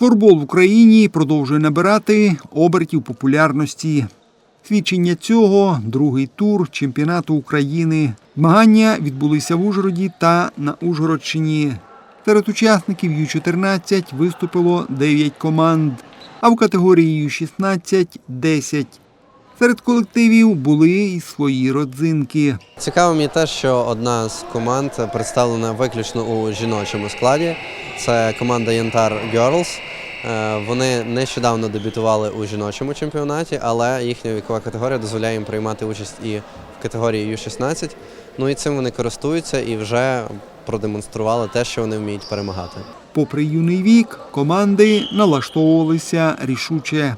Флорбол в Україні продовжує набирати обертів популярності. Свідчення цього другий тур чемпіонату України. Змагання відбулися в Ужгороді та на Ужгородщині. Серед учасників Ю-14 виступило 9 команд, а в категорії Ю-16 – 10. Серед колективів були і свої родзинки. Цікаво мені те, що одна з команд представлена виключно у жіночому складі. Це команда Янтар Girls. Е, Вони нещодавно дебютували у жіночому чемпіонаті, але їхня вікова категорія дозволяє їм приймати участь і в категорії U16. Ну і цим вони користуються і вже продемонстрували те, що вони вміють перемагати. Попри юний вік, команди налаштовувалися рішуче.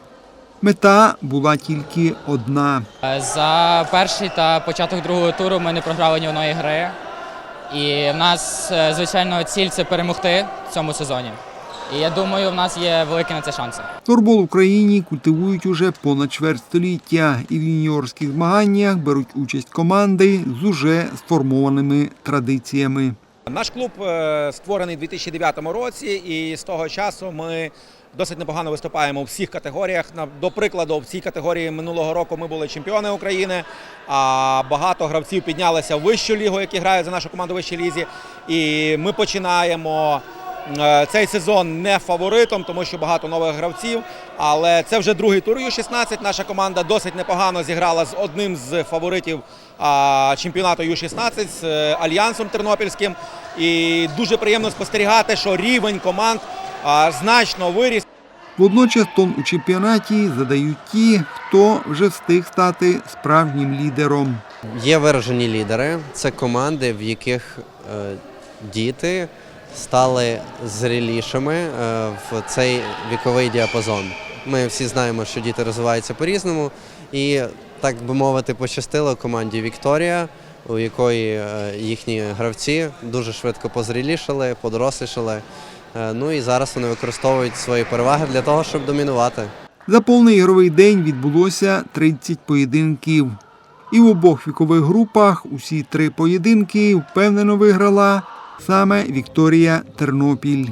Мета була тільки одна. За перший та початок другого туру ми не програли ні одної гри. І в нас, е, звичайно, ціль це перемогти в цьому сезоні. І я думаю, в нас є великі на це шанси. Флорбол в Україні культивують уже понад чверть століття, і в юніорських змаганнях беруть участь команди з уже сформованими традиціями. Наш клуб е, створений у 2009 році, і з того часу ми досить непогано виступаємо у всіх категоріях. На- До прикладу, в цій категорії минулого року ми були чемпіони України. А багато гравців піднялися в вищу лігу, які грають за нашу команду в вищій лізі. І ми починаємо. Е, Цей сезон не фаворитом, тому що багато нових гравців. Але це вже другий тур Ю-16. Наша команда досить непогано зіграла з одним з фаворитів чемпіонату Ю-16 з е, Альянсом Тернопільським. І дуже приємно спостерігати, що рівень команд значно виріс. Водночас тон у чемпіонаті задають ті, хто вже встиг стати справжнім лідером. Є виражені лідери, це команди, в яких е, діти стали зрілішими е, в цей віковий діапазон. Ми всі знаємо, що діти розвиваються по-різному, і так би мовити, пощастило команді Вікторія, у якої е, їхні гравці дуже швидко позрілішали, подорослішали. Е, Ну і зараз вони використовують свої переваги для того, щоб домінувати. За повний ігровий день відбулося 30 поєдинків. І в обох вікових групах усі три поєдинки впевнено виграла саме Вікторія Тернопіль.